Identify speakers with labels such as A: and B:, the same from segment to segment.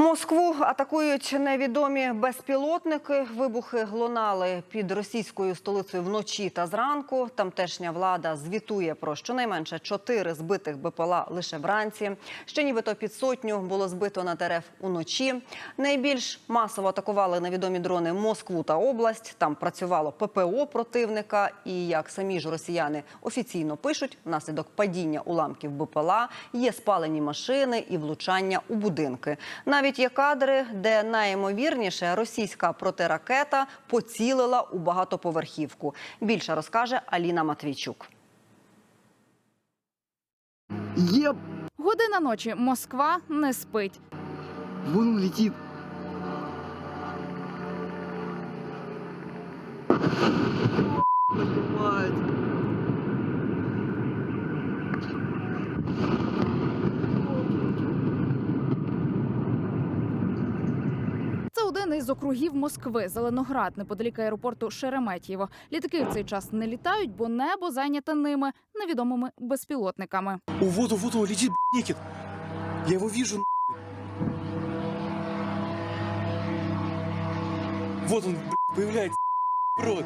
A: Москву атакують невідомі безпілотники. Вибухи лунали під російською столицею вночі та зранку. Тамтешня влада звітує про щонайменше чотири збитих БПЛА лише вранці. Ще нібито під сотню було збито на ТРФ уночі. Найбільш масово атакували невідомі дрони Москву та область. Там працювало ППО противника. І як самі ж росіяни офіційно пишуть, внаслідок падіння уламків БПЛА є спалені машини і влучання у будинки. Навіть є кадри, де найімовірніше російська протиракета поцілила у багатоповерхівку. Більше розкаже Аліна Матвійчук.
B: Еб!
C: Година ночі Москва не спить.
B: Вон он
C: один із округів Москви, Зеленоград, неподалік аеропорту Шереметьєво. Літаки в цей час не літають, бо небо зайняте ними невідомими безпілотниками.
D: О, вот он, вот он летит, некит. Я его вижу. Вот он, появляется, в рот.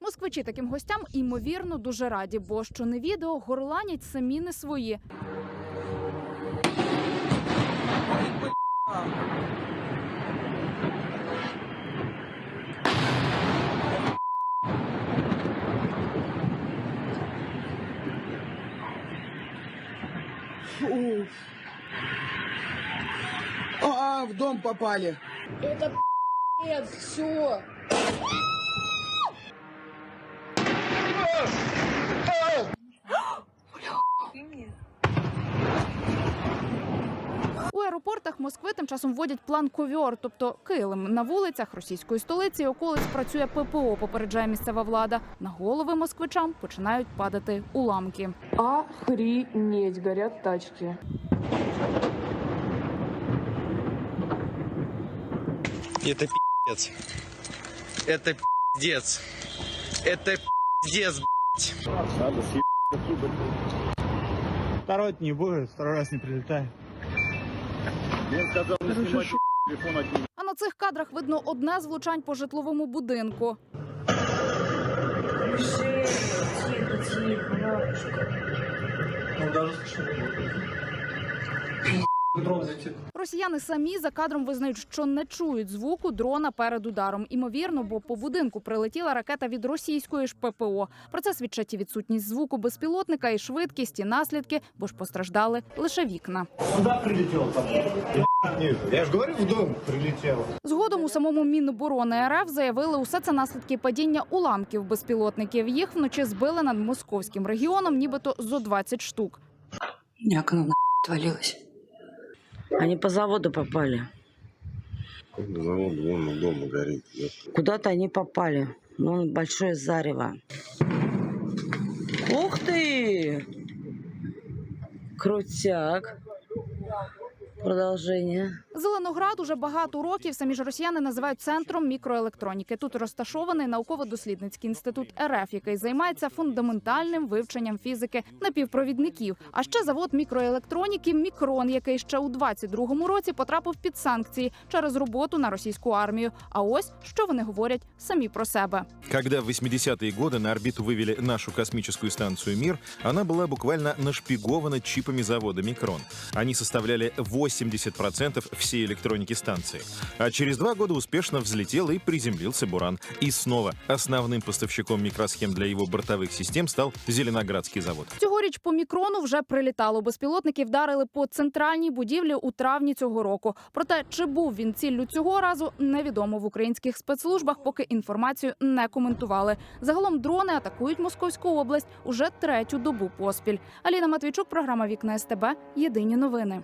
C: Москвичі таким гостям імовірно дуже раді, бо що не відео горланять самі не свої.
B: А, в дом попали.
E: Это нет, все.
C: У аеропортах Москви тим часом вводять план ковьор, тобто килим. На вулицях російської столиці і околиць працює ППО, попереджає місцева влада. На голови москвичам починають падати уламки.
E: Охренеть, горят тачки.
D: Это пиздец. Это пиздец. Это пиздец,
F: Второй не будет, второй раз не прилетает.
C: А на цих кадрах видно одне з влучань по житловому будинку. Росіяни самі за кадром визнають, що не чують звуку дрона перед ударом. Імовірно, бо по будинку прилетіла ракета від російської ж ППО. Про це свідчать і відсутність звуку безпілотника, і швидкість, і наслідки, бо ж постраждали лише вікна.
F: Я же говорю, в дом прилетел.
C: Згодом у самому Міноборони РФ заявили, усе це наслідки падіння уламків безпілотників. Їх вночі збили над московським регіоном, нібито зо 20 штук.
G: Окно на отвалилось. Они по заводу попали.
H: Завод вон у дома горит.
G: Куда-то они попали. Ну, большое зарево. Ух ты! Крутяк. Продолжение.
C: Зеленоград уже багато років самі ж росіяни називають центром мікроелектроніки. Тут розташований науково-дослідницький інститут РФ, який займається фундаментальним вивченням фізики напівпровідників. А ще завод мікроелектроніки Мікрон, який ще у 22-му році потрапив під санкції через роботу на російську армію. А ось що вони говорять самі про себе.
I: Когда в 80-е годы на орбиту вывели нашу космическую станцию «Мир», она была буквально нашпигована чипами завода «Микрон». Они составляли 80% всей электроники станции. А через два года успешно взлетел и приземлился «Буран». И снова основным поставщиком микросхем для его бортовых систем стал Зеленоградский завод.
C: Цьогоріч по мікрону вже прилітало. Безпілотники вдарили по центральній будівлі у травні цього року. Проте, чи був він ціллю цього разу, невідомо в українських спецслужбах, поки інформацію не коментували. Загалом дрони атакують Московську область уже третю добу поспіль. Аліна Матвійчук, програма Вікна СТБ. Єдині новини.